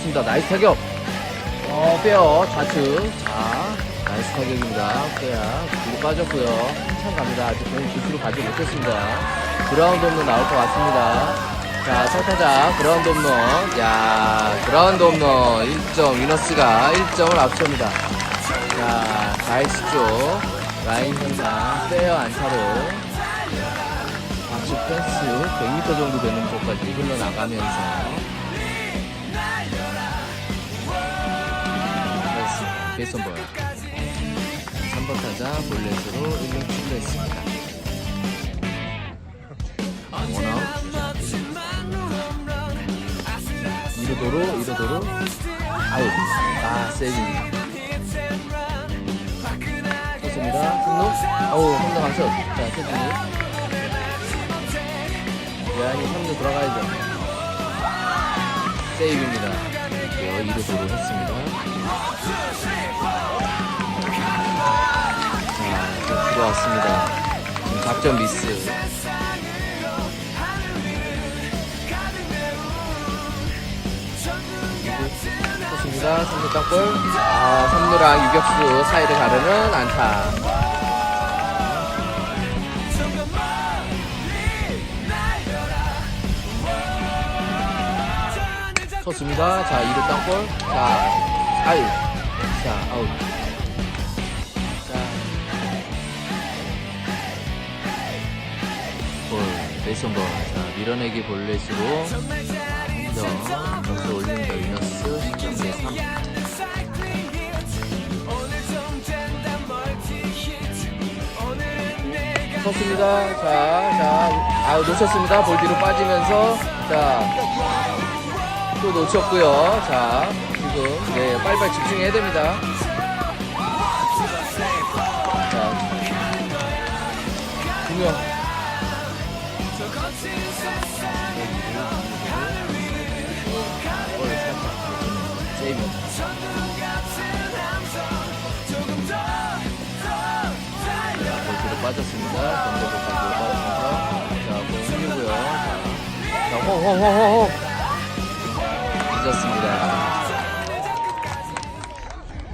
좋습니다. 나이스 타격. 어, 빼요. 좌측. 자, 나이스 타격입니다. 빼야. 뒤로 빠졌고요. 한참 갑니다. 아직 공 기수로 가지 못했습니다. 그라운드 홈런 나올 것 같습니다. 자, 첫 타자, 그라운드 홈런. 야, 그라운드 홈런. 1점, 위너스가 1점을 앞섭니다. 자, 가이스 쪽. 라인 현상. 빼요, 안타로. 좌측 펜스 100m 정도 되는 곳까지 흘러나가면서 베이선 볼 3번 타자 볼넷으로 1루 출루했습니다. 원아웃 2루도로 2루도로 아웃 아 세이브입니다 좋습니다. 승루. 어우 홈런 강철 자 세준이 야이 3루 돌아가야죠. 세이브입니다. 이렇게요 2루도로 했습니다 지금 작전 미스. 좋습니다. 3루 땅볼. 아, 3루랑 유격수 사이를 가르는 안타. 쳤습니다. 자, 2루 땅볼. 자, 아유. 자, 아웃. 볼. 자, 밀어내기 볼넷으로 한점 점수 올립니다. 위너스 10점 대 3. 쳤습니다. 자, 자, 아 놓쳤습니다. 볼 뒤로 빠지면서 자, 또 놓쳤고요. 자, 지금 네 빨리빨리 집중해야 됩니다. 자, 중요. 빠졌습니다. 빠지면서 자, 볼 흘리고요. 자, 자, 호호호호호. 늦었습니다.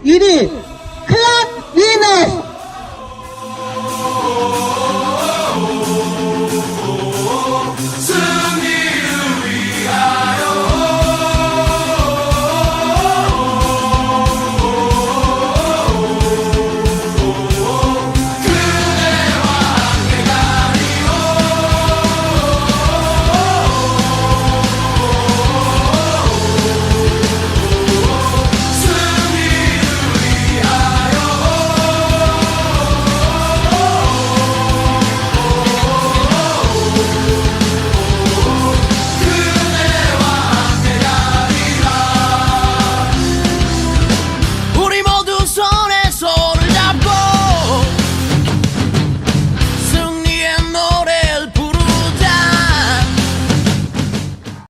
1위 클럽 위너스